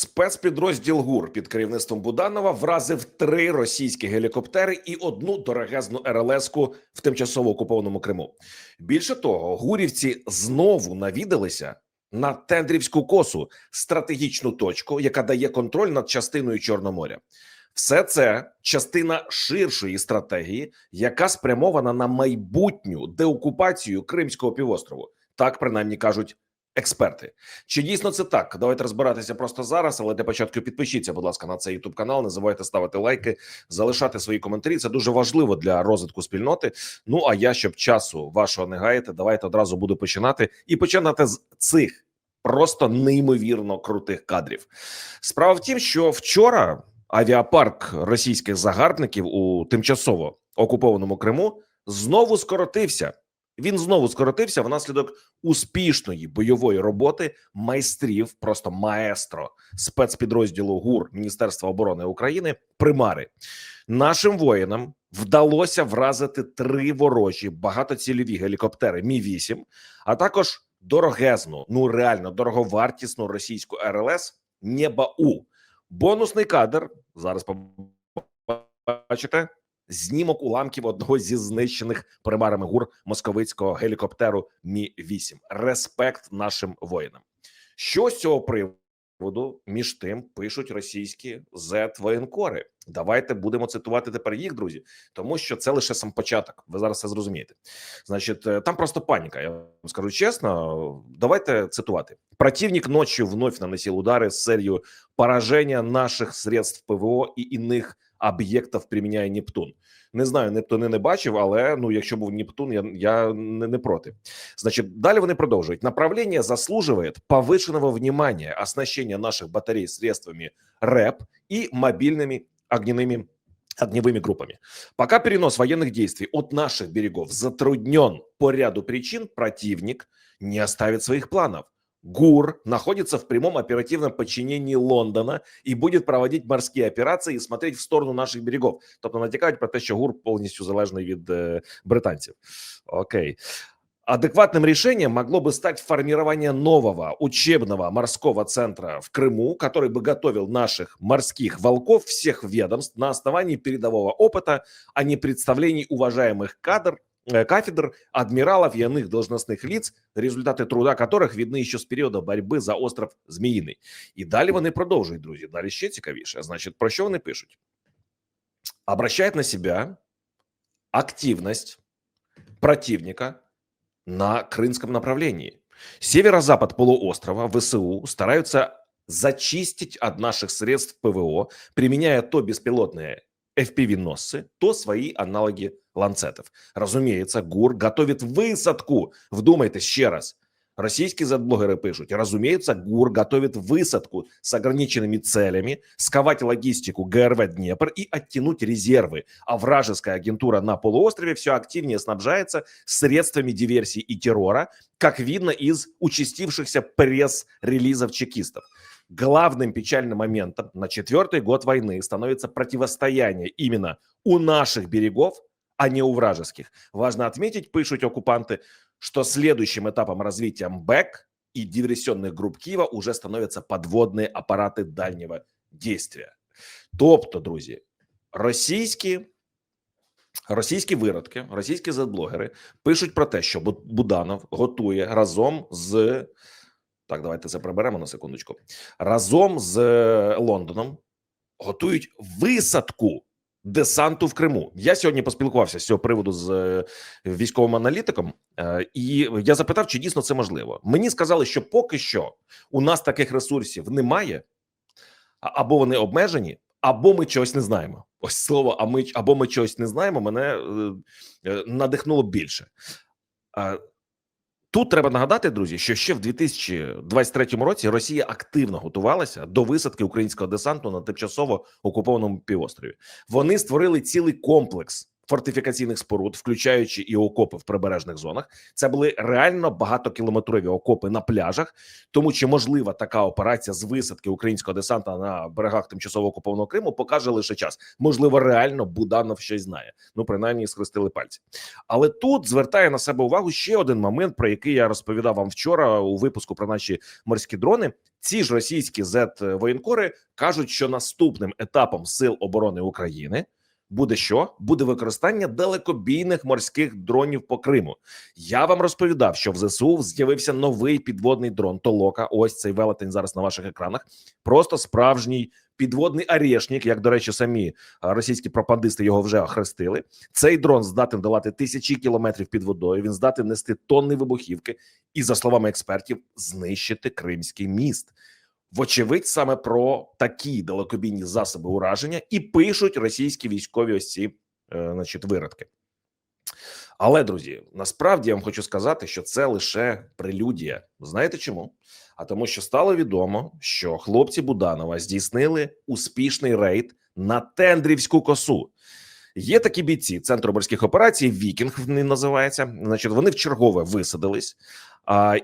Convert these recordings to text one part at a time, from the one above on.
Спецпідрозділ ГУР під керівництвом Буданова вразив три російські гелікоптери і одну дорогезну РЛС-ку в тимчасово окупованому Криму. Більше того, гурівці знову навідалися на Тендрівську косу стратегічну точку, яка дає контроль над частиною Чорноморя. Все це частина ширшої стратегії, яка спрямована на майбутню деокупацію Кримського півострову. Так принаймні кажуть експерти. Чи дійсно це так? Давайте розбиратися просто зараз. Але для початку підпишіться, будь ласка, на цей youtube канал. Не забувайте ставити лайки, залишати свої коментарі. Це дуже важливо для розвитку спільноти. Ну а я, щоб часу вашого не гаяти, давайте одразу буду починати і починати з цих просто неймовірно крутих кадрів. Справа в тім, що вчора авіапарк російських загарбників у тимчасово окупованому Криму знову скоротився. Він знову скоротився внаслідок успішної бойової роботи майстрів, просто маестро спецпідрозділу ГУР Міністерства оборони України. Примари нашим воїнам вдалося вразити три ворожі багатоцільові гелікоптери Мі 8 а також дорогезну, ну реально дороговартісну російську РЛС Небау. Бонусний кадр зараз побачите знімок уламків одного зі знищених примарами гур московицького гелікоптеру Мі 8 Респект нашим воїнам. Що з цього приводу між тим пишуть російські зет воєнкори? Давайте будемо цитувати тепер їх, друзі, тому що це лише сам початок. Ви зараз це зрозумієте. Значить, е, там просто паніка. Я вам скажу чесно. Давайте цитувати. Противник ночью вновь наносил удары с целью поражения наших средств ПВО і иных об'єктів приміняє Нептун. Не знаю, Нептуни не бачив, але ну, якщо був Нептун, я, я не, не проти. Значить, далі вони продовжують. Направление заслуживает повышенного внимания оснащения наших батарей средствами РЭП и мобильными огневыми огневыми группами. Пока перенос военных действий от наших берегов затруднен по ряду причин, противник не оставит своих планов. ГУР находится в прямом оперативном подчинении Лондона і буде проводити морські операції і смотреть в сторону наших берегов. Тобто натякають про те, що ГУР повністю залежний від е, британців. Окей. Адекватным решением могло бы стать формирование нового учебного морского центра в Крыму, который бы готовил наших морских волков всех ведомств на основании передового опыта, а не представлений уважаемых кадр, э, кафедр, адмиралов и иных должностных лиц, результаты труда которых видны еще с периода борьби за остров Зміїний. І далі вони продовжують, друзі. Далі ще цікавіше. Значить, про що вони пишуть? Обращает на себя активность противника на крымском направлении. Северо-запад полуострова ВСУ стараются зачистить от наших средств ПВО, применяя то беспилотные FPV-носцы, то свои аналоги ланцетов. Разумеется, ГУР готовит высадку. Вдумайтесь ще раз. Российские заблогеры пишут, разумеется, ГУР готовит высадку с ограниченными целями, сковать логистику ГРВ Днепр и оттянуть резервы. А вражеская агентура на полуострове все активнее снабжается средствами диверсии и террора, как видно из участившихся пресс-релизов чекистов. Главным печальным моментом на четвертый год войны становится противостояние именно у наших берегов, а не у вражеских. Важно отметить, пишут оккупанты, что следующим этапом развития МБЭК и диверсионных групп Киева уже становятся подводные апарати дальнього действия. Тобто, друзі, російські, російські виродки, російські зетблогери пишуть про те, що Бу- Буданов готує разом з так, давайте це приберемо на секундочку. Разом з е, Лондоном готують висадку десанту в Криму. Я сьогодні поспілкувався з цього приводу з е, військовим аналітиком, е, і я запитав, чи дійсно це можливо. Мені сказали, що поки що у нас таких ресурсів немає, або вони обмежені, або ми чогось не знаємо. Ось слово, а ми або ми чогось не знаємо, мене е, надихнуло більше. Тут треба нагадати, друзі, що ще в 2023 році Росія активно готувалася до висадки українського десанту на тимчасово окупованому півострові. Вони створили цілий комплекс фортифікаційних споруд, включаючи і окопи в прибережних зонах. Це були реально багатокілометрові окопи на пляжах. Тому чи можлива така операція з висадки українського десанта на берегах тимчасово окупованого Криму, покаже лише час. Можливо, реально Буданов щось знає. Ну принаймні схрестили пальці. Але тут звертає на себе увагу ще один момент, про який я розповідав вам вчора у випуску про наші морські дрони. Ці ж російські зет воєнкори кажуть, що наступним етапом сил оборони України буде що? Буде використання далекобійних морських дронів по Криму. Я вам розповідав, що в ЗСУ з'явився новий підводний дрон Толока. Ось цей велетень зараз на ваших екранах. Просто справжній підводний арешник, як до речі, самі російські пропагандисти його вже охрестили. Цей дрон здатен долати тисячі кілометрів під водою. Він здатен нести тонни вибухівки і, за словами експертів, знищити Кримський міст. Вочевидь, саме про такі далекобійні засоби ураження і пишуть російські військові ось ці, е, значить, виродки. Але друзі, насправді я вам хочу сказати, що це лише прелюдія. Знаєте чому? А тому, що стало відомо, що хлопці Буданова здійснили успішний рейд на Тендрівську косу. Є такі бійці центру морських операцій. Вікінг називається. Значить, вони в чергове висадились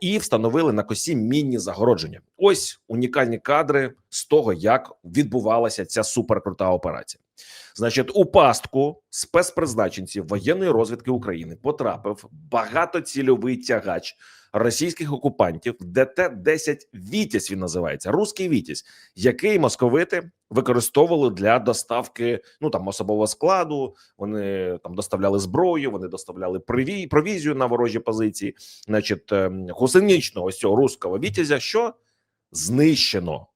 і встановили на косі мінні загородження. Ось унікальні кадри з того, як відбувалася ця суперкрута операція. Значить, у пастку спецпризначенців воєнної розвідки України потрапив багатоцільовий тягач російських окупантів ДТ-10 Вітязь. Він називається Руський Вітязь, який московити використовували для доставки ну там особового складу. Вони там доставляли зброю, вони доставляли приві... провізію на ворожі позиції. Значить, ем, гусеничного ось цього руського вітязя, що знищено.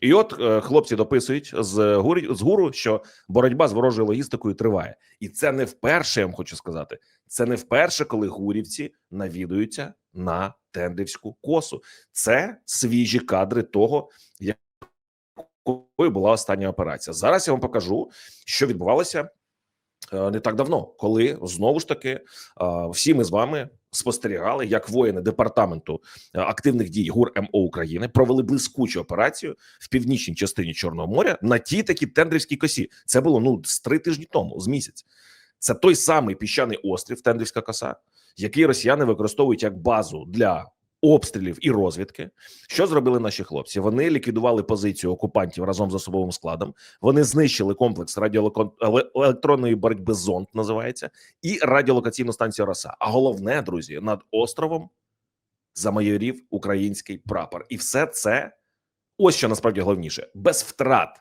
І от е, хлопці дописують з гурі з гуру, що боротьба з ворожою логістикою триває, і це не вперше. Я вам хочу сказати. Це не вперше, коли гурівці навідуються на Тендрівську косу. Це свіжі кадри того, якою була остання операція. Зараз я вам покажу, що відбувалося е, не так давно, коли знову ж таки е, всі ми з вами спостерігали, як воїни департаменту е, активних дій ГУР МО України провели блискучу операцію в північній частині Чорного моря на тій такі тендрівській косі. Це було ну з три тижні тому, з місяць. Це той самий піщаний острів, Тендрівська коса, який росіяни використовують як базу для обстрілів і розвідки. Що зробили наші хлопці? Вони ліквідували позицію окупантів разом з особовим складом. Вони знищили комплекс радіоелектронної боротьби зонд, називається, і радіолокаційну станцію Роса. А головне, друзі, над островом замайорів український прапор, і все це ось що насправді головніше: без втрат,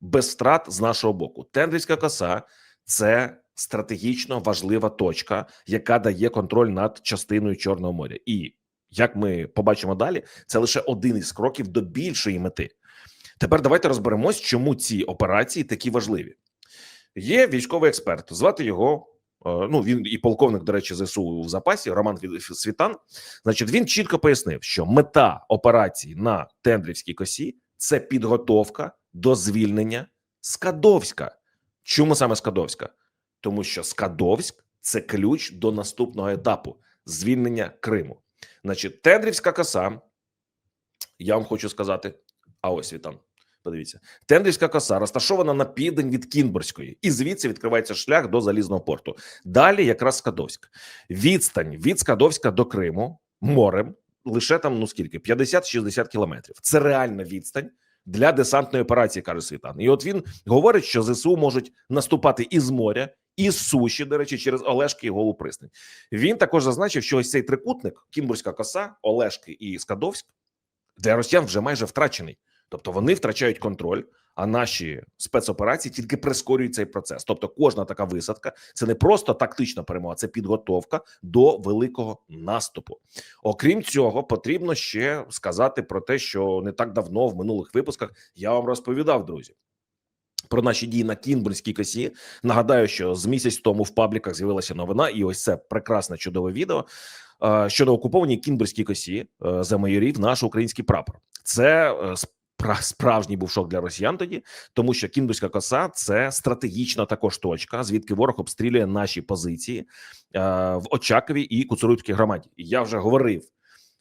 без втрат з нашого боку. Тендрівська коса це стратегічно важлива точка, яка дає контроль над частиною Чорного моря, і як ми побачимо далі, це лише один із кроків до більшої мети. Тепер давайте розберемось, чому ці операції такі важливі. Є військовий експерт, звати його. Ну, він і полковник, до речі, ЗСУ в запасі Роман Світан. Значить, він чітко пояснив, що мета операції на Тендрівській косі це підготовка до звільнення Скадовська. Чому саме Скадовська? Тому що Скадовськ це ключ до наступного етапу звільнення Криму. Значить, Тендрівська коса. Я вам хочу сказати: а ось Вітан. Подивіться, Тендрівська коса розташована на південь від Кінбурзької, і звідси відкривається шлях до залізного порту. Далі, якраз Скадовськ. Відстань від Скадовська до Криму морем лише там ну скільки 50-60 кілометрів. Це реальна відстань для десантної операції, каже Світан. І от він говорить, що ЗСУ можуть наступати із моря, і суші, до речі, через Олешки і Голу Пристань. Він також зазначив, що ось цей трикутник: Кімбурська коса, Олешки і Скадовськ для росіян вже майже втрачений. Тобто вони втрачають контроль, а наші спецоперації тільки прискорюють цей процес. Тобто, кожна така висадка це не просто тактична перемога, це підготовка до великого наступу. Окрім цього, потрібно ще сказати про те, що не так давно в минулих випусках я вам розповідав, друзі. Про наші дії на Кінбурзькій косі нагадаю, що з місяць тому в пабліках з'явилася новина, і ось це прекрасне чудове відео щодо окупованій Кінбурзькій косі е, за майорів наш український прапор. Це е, справжній був шок для росіян тоді, тому що Кіндуська коса це стратегічна також точка, звідки ворог обстрілює наші позиції е, в Очакові і Куцурубській громаді. Я вже говорив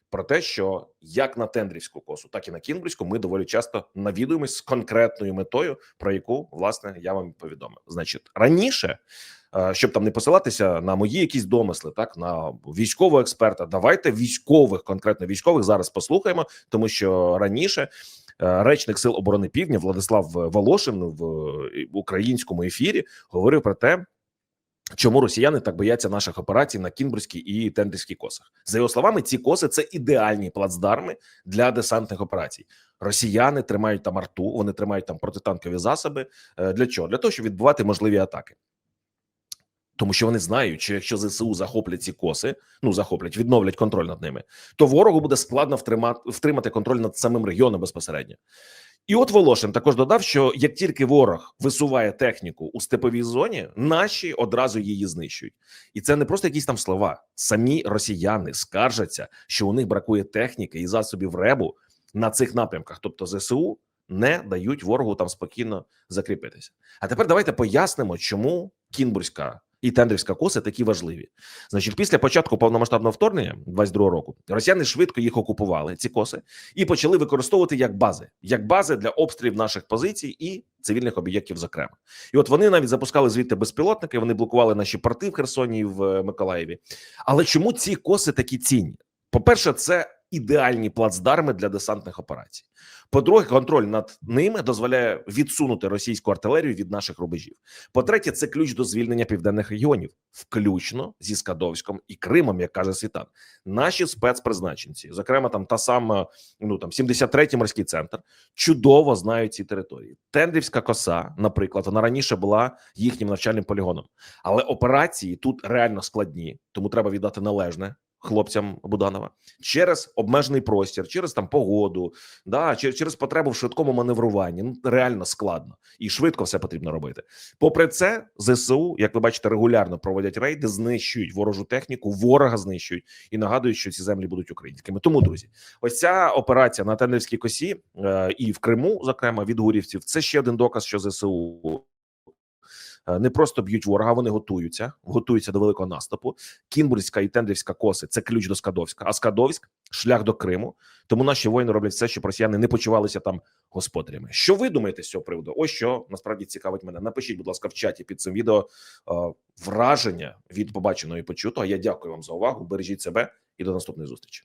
про те, що як на Тендрівську косу, так і на Кінбурзьку ми доволі часто навідуємось з конкретною метою, про яку власне я вам повідомив. Значить, раніше, е, щоб там не посилатися на мої якісь домисли, так на військового експерта, давайте військових, конкретно військових зараз послухаємо, тому що раніше. е, Речник сил оборони Півдня Владислав Волошин в е, українському ефірі говорив про те, Чому росіяни так бояться наших операцій на Кінбурзькій і Тендрівській косах? За його словами, ці коси це ідеальні плацдарми для десантних операцій. Росіяни тримають там арту, вони тримають там протитанкові засоби. Е, Для чого? Для того, щоб відбувати можливі атаки. Тому що вони знають, що якщо ЗСУ захоплять ці коси, ну захоплять, відновлять контроль над ними, то ворогу буде складно втримати, втримати контроль над самим регіоном безпосередньо. І от Волошин також додав, що як тільки ворог висуває техніку у степовій зоні, наші одразу її знищують, і це не просто якісь там слова. Самі росіяни скаржаться, що у них бракує техніки і засобів ребу на цих напрямках, тобто ЗСУ не дають ворогу там спокійно закріпитися. А тепер давайте пояснимо, чому Кінбурзька і Тендрівська коси такі важливі. Значить, після початку повномасштабного вторгнення 22 року росіяни швидко їх окупували, ці коси, і почали використовувати як бази, як бази для обстрілів наших позицій і цивільних об'єктів. Зокрема, і от вони навіть запускали звідти безпілотники. Вони блокували наші порти в Херсоні і в е, Миколаєві. Але чому ці коси такі цінні? По перше, це ідеальні плацдарми для десантних операцій. По-друге, контроль над ними дозволяє відсунути російську артилерію від наших рубежів. По-третє, це ключ до звільнення південних регіонів, включно зі Скадовськом і Кримом, як каже Світан. Наші спецпризначенці, зокрема, там та сама, ну там 73-й морський центр, чудово знають ці території. Тендрівська коса, наприклад, вона раніше була їхнім навчальним полігоном, але операції тут реально складні, тому треба віддати належне. Хлопцям Буданова через обмежений простір, через там погоду, да через, через потребу в швидкому маневруванні. Ну реально складно і швидко все потрібно робити. Попри це, зсу, як ви бачите, регулярно проводять рейди, знищують ворожу техніку, ворога знищують і нагадують, що ці землі будуть українськими. Тому друзі, ось ця операція на Тенерівській косі е, і в Криму, зокрема від гурівців, це ще один доказ, що зсу. Е, Не просто б'ють ворога, вони готуються, готуються до великого наступу. Кінбурзька і Тендрівська коси це ключ до Скадовська, а Скадовськ шлях до Криму. Тому наші воїни роблять все, щоб росіяни не почувалися там господарями. Що ви думаєте з цього приводу? Ось що насправді цікавить мене. Напишіть, будь ласка, в чаті під цим відео е, враження від побаченого і почутого. Я дякую вам за увагу. Бережіть себе і до наступної зустрічі.